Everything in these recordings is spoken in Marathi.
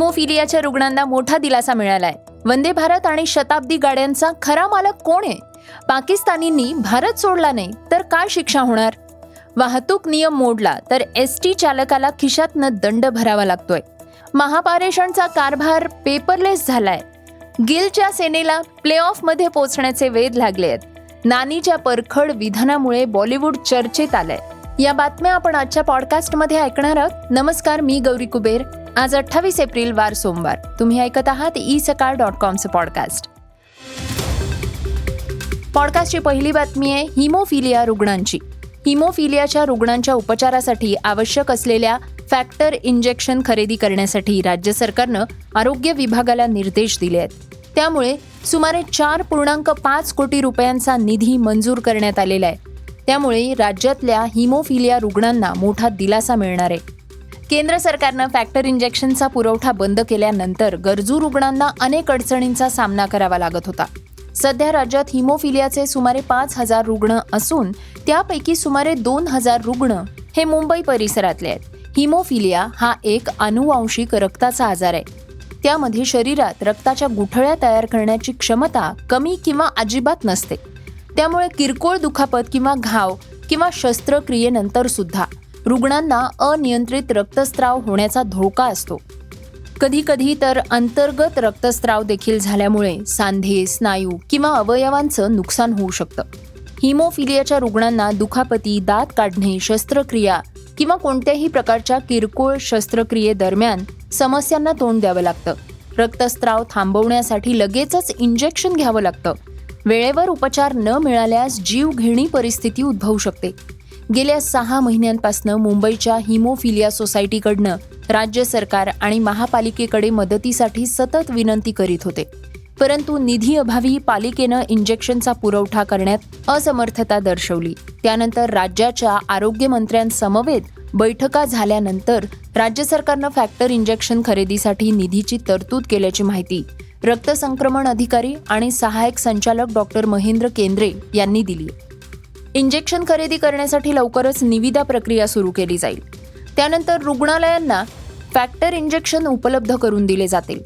हिमोफिलियाच्या रुग्णांना मोठा दिलासा मिळालाय. वंदे भारत आणि शताब्दी गाड्यांचा खरा मालक कोण आहे? पाकिस्तानींनी भारत सोडला नाही तर काय शिक्षा होणार? वाहतूक नियम मोडला तर एस टी चालकाला खिशातनं दंड भरावा लागतोय. महापारेषणचा कारभार पेपरलेस झालाय. गिलच्या सेनेला प्ले मध्ये पोहोचण्याचे वेध लागले आहेत. नानीच्या परखड विधानामुळे बॉलिवूड चर्चेत आलंय. या बातम्या आपण आजच्या पॉडकास्टमध्ये ऐकणार आहोत. नमस्कार मी गौरी कुबेर. आज अठ्ठावीस एप्रिल वार सोमवार. तुम्ही ऐकत आहात ई सकाळ डॉट कॉमचं पॉडकास्ट पॉडकास्टची पहिली बातमी आहे हिमोफिलिया रुग्णांची. हिमोफिलियाच्या रुग्णांच्या उपचारासाठी आवश्यक असलेल्या फॅक्टर इंजेक्शन खरेदी करण्यासाठी राज्य सरकारनं आरोग्य विभागाला निर्देश दिले आहेत. त्यामुळे सुमारे चार पूर्णांक पाच कोटी रुपयांचा निधी मंजूर करण्यात आलेला आहे. त्यामुळे राज्यातल्या हिमोफिलिया रुग्णांना मोठा दिलासा मिळणार आहे. केंद्र सरकारनं फॅक्टर इंजेक्शनचा पुरवठा बंद केल्यानंतर गरजू रुग्णांना अनेक अडचणींचा सामना करावा लागत होता. सध्या राज्यात हिमोफिलियाचे सुमारे पाच हजार रुग्ण असून त्यापैकी सुमारे दोन हजार रुग्ण हे मुंबई परिसरातले आहेत. हिमोफिलिया हा एक अनुवांशिक रक्ताचा आजार आहे. त्यामध्ये शरीरात रक्ताच्या गुठळ्या तयार करण्याची क्षमता कमी किंवा अजिबात नसते. त्यामुळे किरकोळ दुखापत किंवा घाव किंवा शस्त्रक्रियेनंतर सुद्धा रुग्णांना अनियंत्रित रक्तस्राव होण्याचा धोका असतो. कधी कधी तर अंतर्गत रक्तस्राव देखील झाल्यामुळे सांधे स्नायू किंवा अवयवांचं नुकसान होऊ शकतं. हिमोफिलियाच्या रुग्णांना दुखापती दात काढणे शस्त्रक्रिया किंवा कोणत्याही प्रकारच्या किरकोळ शस्त्रक्रियेदरम्यान समस्यांना तोंड द्यावं लागतं. रक्तस्राव थांबवण्यासाठी लगेचच इंजेक्शन घ्यावं लागतं. वेळेवर उपचार न मिळाल्यास जीवघेणी परिस्थिती उद्भवू शकते. गेल्या सहा महिन्यांपासून मुंबईच्या हिमोफिलिया सोसायटीकडनं राज्य सरकार आणि महापालिकेकडे मदतीसाठी सतत विनंती करीत होते. परंतु निधी अभावी पालिकेनं इंजेक्शनचा पुरवठा करण्यात असमर्थता दर्शवली. त्यानंतर राज्याच्या आरोग्यमंत्र्यांसमवेत बैठका झाल्यानंतर राज्य सरकारनं फॅक्टर इंजेक्शन खरेदीसाठी निधीची तरतूद केल्याची माहिती रक्तसंक्रमण अधिकारी आणि सहाय्यक संचालक डॉक्टर महेंद्र केंद्रे यांनी दिली. इंजेक्शन खरेदी करण्यासाठी लवकरच निविदा प्रक्रिया सुरू केली जाईल. त्यानंतर रुग्णालयांना फॅक्टर इंजेक्शन उपलब्ध करून दिले जातील.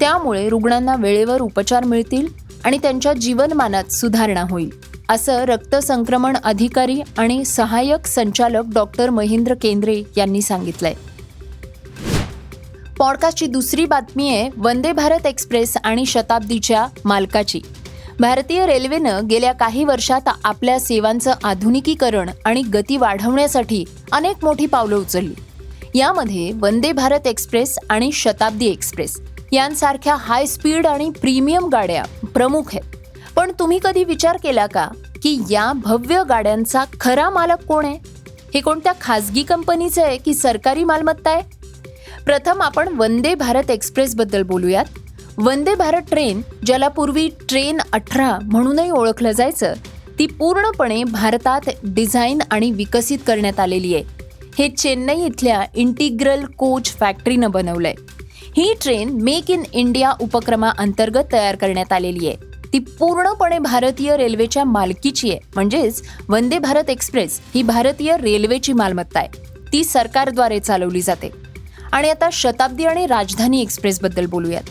त्यामुळे रुग्णांना वेळेवर उपचार मिळतील आणि त्यांच्या जीवनमानात सुधारणा होईल असं रक्त संक्रमण अधिकारी आणि सहाय्यक संचालक डॉक्टर महेंद्र केंद्रे यांनी सांगितलंय. पॉडकास्टची दुसरी बातमी आहे वंदे भारत एक्सप्रेस आणि शताब्दीच्या मालकाची. भारतीय रेल्वेनं गेल्या काही वर्षात आपल्या सेवांचं आधुनिकीकरण आणि गती वाढवण्यासाठी अनेक मोठी पावलं उचलली. यामध्ये वंदे भारत एक्सप्रेस आणि शताब्दी एक्सप्रेस यांसारख्या हाय स्पीड आणि प्रीमियम गाड्या प्रमुख आहेत. पण तुम्ही कधी विचार केला का की या भव्य गाड्यांचा खरा मालक कोण आहे? हे कोणत्या खाजगी कंपनीचं आहे की सरकारी मालमत्ता आहे? प्रथम आपण वंदे भारत एक्सप्रेस बद्दल बोलूयात. वंदे भारत ट्रेन ज्याला पूर्वी ट्रेन अठरा म्हणूनही ओळखलं जायचं ती पूर्णपणे भारतात डिझाईन आणि विकसित करण्यात आलेली आहे. हे चेन्नई इथल्या इंटिग्रल कोच फॅक्टरीनं बनवलंय. ही ट्रेन मेक इन इंडिया उपक्रमाअंतर्गत तयार करण्यात आलेली आहे. ती पूर्णपणे भारतीय रेल्वेच्या मालकीची आहे. म्हणजेच वंदे भारत एक्सप्रेस ही भारतीय रेल्वेची मालमत्ता आहे. ती सरकारद्वारे चालवली जाते. आणि आता शताब्दी आणि राजधानी एक्सप्रेसबद्दल बोलूयात.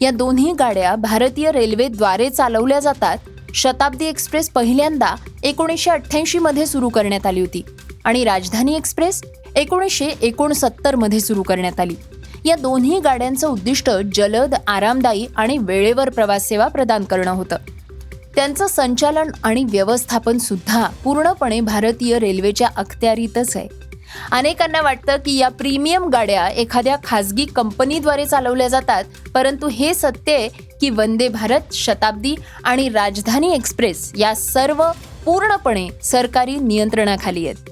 या दोन्ही गाड्या भारतीय रेल्वेद्वारे चालवल्या जातात. शताब्दी एक्सप्रेस पहिल्यांदा एकोणीसशे अठ्ठ्याऐंशीमध्ये सुरू करण्यात आली होती आणि राजधानी एक्सप्रेस एकोणीसशे एकोणसत्तरमध्ये सुरू करण्यात आली. या दोन्ही गाड्यांचं उद्दिष्ट जलद आरामदायी आणि वेळेवर प्रवास सेवा प्रदान करणं होतं. त्यांचं संचालन आणि व्यवस्थापन सुद्धा पूर्णपणे भारतीय रेल्वेच्या अखत्यारीतच आहे. अनेकांना वाटतं की या प्रीमियम गाड्या एखाद्या खाजगी कंपनीद्वारे चालवल्या जातात परंतु हे सत्य आहे की वंदे भारत शताब्दी आणि राजधानी एक्सप्रेस या सर्व पूर्णपणे सरकारी नियंत्रणाखाली आहेत.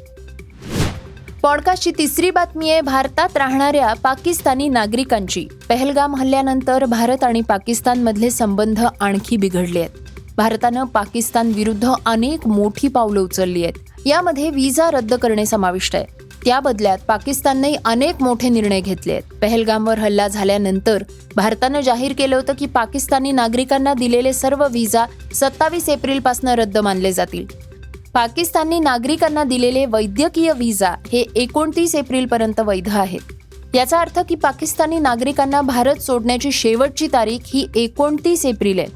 पॉडकास्टची तिसरी बातमी आहे भारतात राहणाऱ्या पाकिस्तानी नागरिकांची. पहलगाम हल्ल्यानंतर भारत आणि पाकिस्तानमधले संबंध आणखी बिघडले आहेत. भारतानं पाकिस्तान विरुद्ध अनेक मोठी पावलं उचलली आहेत. यामध्ये विजा रद्द करणे समाविष्ट आहे. त्या बदल्यात पाकिस्तानने अनेक मोठे निर्णय घेतले आहेत पहलगामवर हल्ला झाल्यानंतर भारतानं जाहीर केलं होतं की पाकिस्तानी नागरिकांना दिलेले सर्व व्हिसा सत्तावीस एप्रिलपासून रद्द मानले जातील. पाकिस्तानी नागरिकांना दिलेले वैद्यकीय व्हिसा हे एकोणतीस एप्रिलपर्यंत वैध आहेत. याचा अर्थ की पाकिस्तानी नागरिकांना भारत सोडण्याची शेवटची तारीख ही एकोणतीस एप्रिल आहे.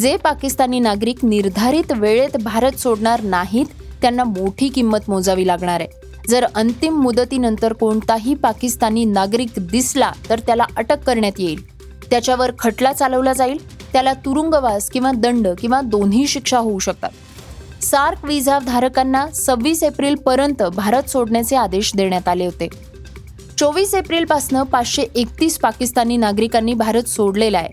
जे पाकिस्तानी नागरिक निर्धारित वेळेत भारत सोडणार नाहीत त्यांना मोठी किंमत मोजावी लागणार आहे. जर अंतिम मुदतीनंतर कोणताही पाकिस्तानी नागरिक दिसला तर त्याला अटक करण्यात येईल. त्याच्यावर खटला चालवला जाईल. त्याला तुरुंगवास किंवा दंड किंवा दोन्ही शिक्षा होऊ शकतात. सार्क विजा धारकांना सव्वीस एप्रिल पर्यंत भारत सोडण्याचे आदेश देण्यात आले होते. चोवीस एप्रिलपासनं पाचशे एकतीस पाकिस्तानी नागरिकांनी भारत सोडलेला आहे.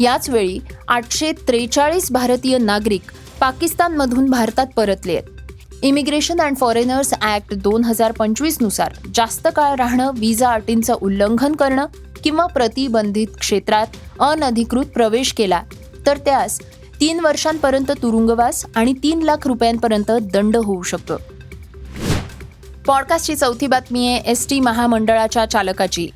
याचवेळी आठशे त्रेचाळीस भारतीय नागरिक पाकिस्तानमधून भारतात परतले आहेत. इमिग्रेशन अँड फॉरेनर्स ॲक्ट दोन हजार पंचवीसनुसार जास्त काळ राहणं विजा अटींचं उल्लंघन करणं किंवा प्रतिबंधित क्षेत्रात अनधिकृत प्रवेश केला तर त्यास तीन वर्षांपर्यंत तुरुंगवास आणि तीन लाख रुपयांपर्यंत दंड होऊ शकतो. पॉडकास्टची चौथी बातमी आहे एस टी महामंडळाच्या चालकाची.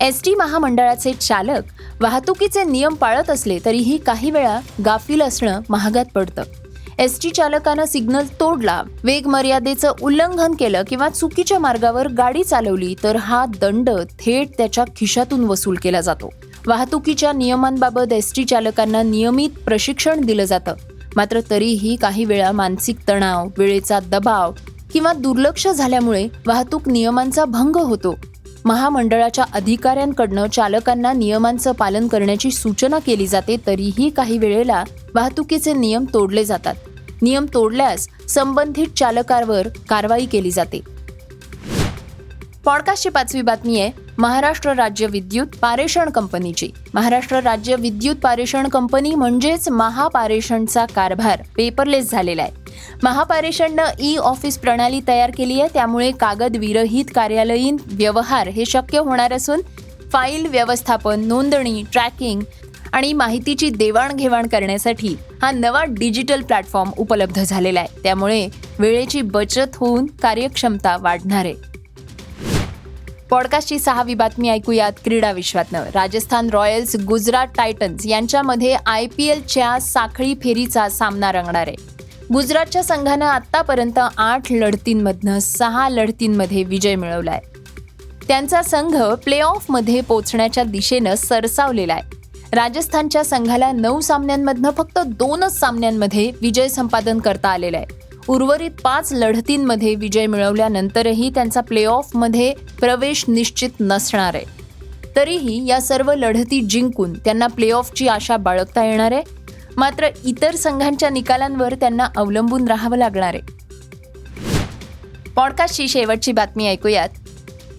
एस टी महामंडळाचे चालक वाहतुकीचे नियम पाळत असले तरीही काही वेळा गाफील असणं महागात पडतं. एस टी चालकानं सिग्नल तोडला. वेग मर्यादेचं उल्लंघन केलं किंवा चुकीच्या मार्गावर गाडी चालवली तर हा दंड थेट त्याच्या खिशातून वसूल केला जातो. वाहतुकीच्या नियमांबाबत एस टी चालकांना नियमित प्रशिक्षण दिलं जातं. मात्र तरीही काही वेळा मानसिक तणाव वेळेचा दबाव किंवा दुर्लक्ष झाल्यामुळे वाहतूक नियमांचा भंग होतो. महामंडळाच्या अधिकाऱ्यांकडनं चालकांना नियमांचं पालन करण्याची सूचना केली जाते तरीही काही वेळेला वाहतुकीचे नियम तोडले जातात. नियम तोडल्यास संबंधित चालकावर कारवाई केली जाते. पॉडकास्टची पाचवी बातमी आहे महाराष्ट्र राज्य विद्युत पारेषण कंपनीची. महाराष्ट्र राज्य विद्युत पारेषण कंपनी म्हणजेच महापारेषणचा कारभार पेपरलेस झालेला आहे. महापारेषणनं ई ऑफिस प्रणाली तयार केली आहे. त्यामुळे कागद विरहित कार्यालयीन व्यवहार हे शक्य होणार असून फाईल व्यवस्थापन नोंदणी ट्रॅकिंग आणि माहितीची देवाणघेवाण करण्यासाठी हा नवा डिजिटल प्लॅटफॉर्म उपलब्ध झालेला आहे. त्यामुळे वेळेची बचत होऊन कार्यक्षमता वाढणार आहे. पॉडकास्टची सहावी बातमी ऐकूयात क्रीडा विश्वातनं. राजस्थान रॉयल्स गुजरात टायटन्स यांच्यामध्ये आय पी एलच्या साखळी फेरीचा सामना रंगणार आहे. गुजरातच्या संघानं आत्तापर्यंत आठ लढतींमधनं सहा लढतींमध्ये विजय मिळवलाय. त्यांचा संघ प्ले ऑफमध्ये पोचण्याच्या दिशेनं सरसावलेला आहे. राजस्थानच्या संघाला नऊ सामन्यांमधनं फक्त दोनच सामन्यांमध्ये विजय संपादन करता आलेला आहे. उर्वरित पाच लढतींमध्ये विजय मिळवल्यानंतरही त्यांचा प्ले ऑफमध्ये प्रवेश निश्चित नसणार आहे. तरीही या सर्व लढती जिंकून त्यांना प्ले ऑफची आशा बाळगता येणार आहे. मात्र इतर संघांच्या निकालांवर त्यांना अवलंबून राहावं लागणार आहे. पॉडकास्टची शेवटची बातमी ऐकूयात.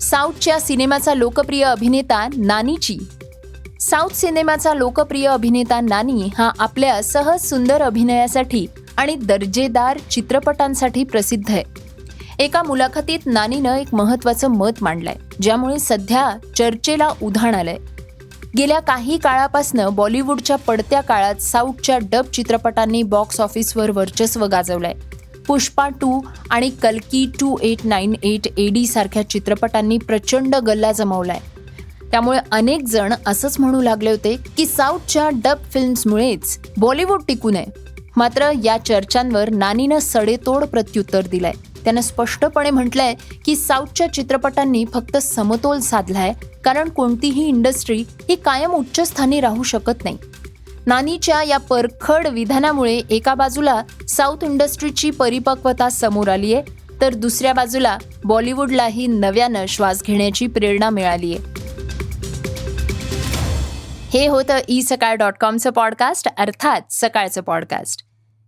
साऊथच्या सिनेमाचा लोकप्रिय अभिनेता नानीची. साऊथ सिनेमाचा लोकप्रिय अभिनेता नानी हा आपल्या सहज सुंदर अभिनयासाठी आणि दर्जेदार चित्रपटांसाठी प्रसिद्ध आहे. एका मुलाखतीत नानीनं एक महत्वाचं मत मांडलंय ज्यामुळे सध्या चर्चेला उधाण आलंय. गेल्या काही काळापासनं बॉलिवूडच्या पडत्या काळात साऊथच्या डब चित्रपटांनी बॉक्स ऑफिसवर वर्चस्व गाजवलंय. पुष्पा टू आणि कल्की two eight nine eight AD सारख्या चित्रपटांनी प्रचंड गल्ला जमवलाय. त्यामुळे अनेक जण असंच म्हणू लागले होते की साऊथच्या डब फिल्म्समुळेच बॉलिवूड टिकू नये. मात्र या चर्चांवर नानीनं सडेतोड प्रत्युत्तर दिलंय. त्यानं स्पष्टपणे म्हटलंय की साऊथच्या चित्रपटांनी फक्त समतोल साधलाय कारण कोणतीही इंडस्ट्री ही कायम उच्चस्थानी राहू शकत नाही. नानीच्या या परखड विधानामुळे एका बाजूला साऊथ इंडस्ट्रीची परिपक्वता समोर आली आहे तर दुसऱ्या बाजूला बॉलिवूडलाही नव्यानं श्वास घेण्याची प्रेरणा मिळाली आहे हे होतं ई सकाळ डॉट कॉमचं पॉडकास्ट अर्थात सकाळचं पॉडकास्ट.